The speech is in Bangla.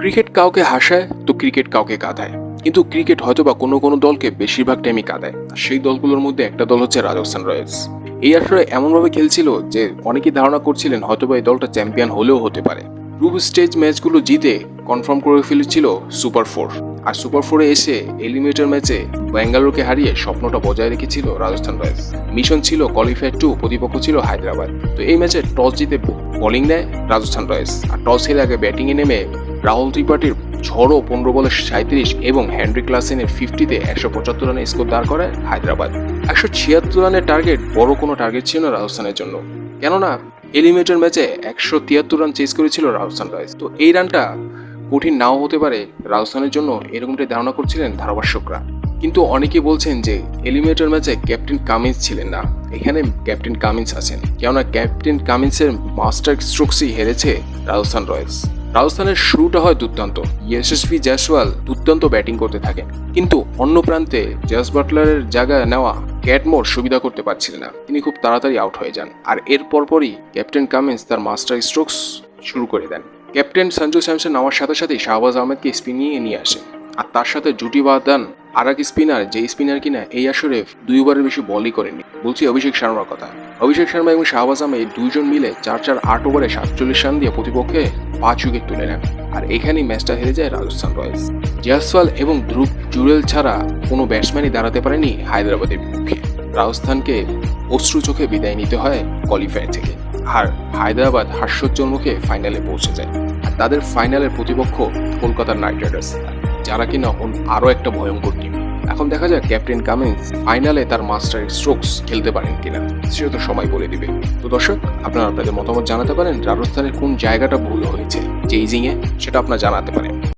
ক্রিকেট কাউকে হাসায়, তো ক্রিকেট কাউকে কাঁদায়। কিন্তু ক্রিকেট হয়তো বা কোনো কোনো দলকে বেশিরভাগ টাইমই কাঁদায়। সেই দলগুলোর মধ্যে একটা দল হচ্ছে রাজস্থান রয়্যালস। এই আসরে এমনভাবে খেলছিল যে অনেকেই ধারণা করছিলেন হয়তোবা এই দলটা চ্যাম্পিয়ন হলেও হতে পারে। গ্রুপ স্টেজ ম্যাচগুলো জিতে কনফার্ম করে ফেলেছিল সুপার ফোর। আর সুপার ফোরে এসে এলিমিনেটর ম্যাচে ব্যাঙ্গালোরকে হারিয়ে স্বপ্নটা বজায় রেখেছিল রাজস্থান রয়্যালস। মিশন ছিল কোয়ালিফায়ার টু প্রতিপক্ষ ছিল হায়দ্রাবাদ। তো এই ম্যাচে টস জিতে বোলিং দেয় রাজস্থান রয়্যালস। আর টস হেরে আগে ব্যাটিংয়ে নেমে রাহুল ত্রিপাঠীর ঝড়ো পনেরো বলে সাঁত্রিশ এবং হেনরি ক্লাসেনের ফিফটিতে একশো পঁচাত্তর রানের স্কোর দাঁড় করায় হায়দ্রাবাদ। একশো ছিয়াত্তর রানের টার্গেট বড় কোনো টার্গেট ছিল না রাজস্থানের জন্য। কেননা, এলিমিনেটর ম্যাচে একশো তিয়াত্তর রান চেস করেছিল রাজস্থান রয়্যালস। তো এই রানটা কঠিন নাও হতে পারে রাজস্থানের জন্য এরকমটাই ধারণা করছিলেন ধারাভাষ্যকরা। কিন্তু অনেকে বলছেন যে এলিমিনেটর ম্যাচে ক্যাপ্টেন কামিন্স ছিলেন না। এখানে ক্যাপ্টেন কামিন্স আছেন। কেননা, ক্যাপ্টেন কামিন্সের মাস্টার স্ট্রোকসই হেরেছে রাজস্থান রয়্যালস। রাজস্থানের শুরুটা হয় দুর্দান্ত। ইয়েসএসভি জয়সওয়াল দুর্দান্ত ব্যাটিং করতে থাকেন কিন্তু অন্য প্রান্তে জেস বাটলারের জায়গা নেওয়া ক্যাটমোর সুবিধা করতে পারছিলেন না। তিনি খুব তাড়াতাড়ি আউট হয়ে যান। আর এর পরপরই ক্যাপ্টেন কামিন্স তার মাস্টার স্ট্রোকস শুরু করে দেন। ক্যাপ্টেন সঞ্জু স্যামসন নামার সাথে সাথেই শাহবাজ আহমেদকে স্পিনিয়ে নিয়ে আসে আর তার সাথে জুটি বাদান আর এক স্পিনার, যে স্পিনার কিনা এই আসরে দুইবারের বেশি বলই করেনি। বলছি অভিষেক শর্মার কথা। অভিষেক শর্মা এবং শাহবাজ আহমেদ দুইজন মিলে চার চার আট ওভারে সাতচল্লিশ রান দিয়ে প্রতিপক্ষে পাঁচ উইকেট তুলে নেন। আর এখানেই ম্যাচটা হেরে যায় রাজস্থান রয়্যালস। জয়সওয়াল এবং ধ্রুব জুরেল ছাড়া কোনো ব্যাটসম্যানই দাঁড়াতে পারেনি হায়দ্রাবাদের বিপক্ষে রাজস্থানকে অশ্রু চোখে বিদায় নিতে হয় কোয়ালিফায়ার থেকে। আর হায়দ্রাবাদ হাস্যোজ্জ্বল মুখে ফাইনালে পৌঁছে যায়। আর তাদের ফাইনালের প্রতিপক্ষ কলকাতার নাইট রাইডার্স। যারা কিনা আরও একটা ভয়ঙ্কর টিম এখন দেখা যাক ক্যাপ্টেন কামিন্স ফাইনালে তার মাস্টার স্ট্রোকস খেলতে পারেন কিনা, সেটা তো সময় বলে দিবে। তো দর্শক, আপনারা আপনাদের মতামত জানাতে পারেন রাজস্থানের কোন জায়গাটা ভুল হয়েছে। চেইজিংয়ে সেটা আপনারা জানাতে পারেন।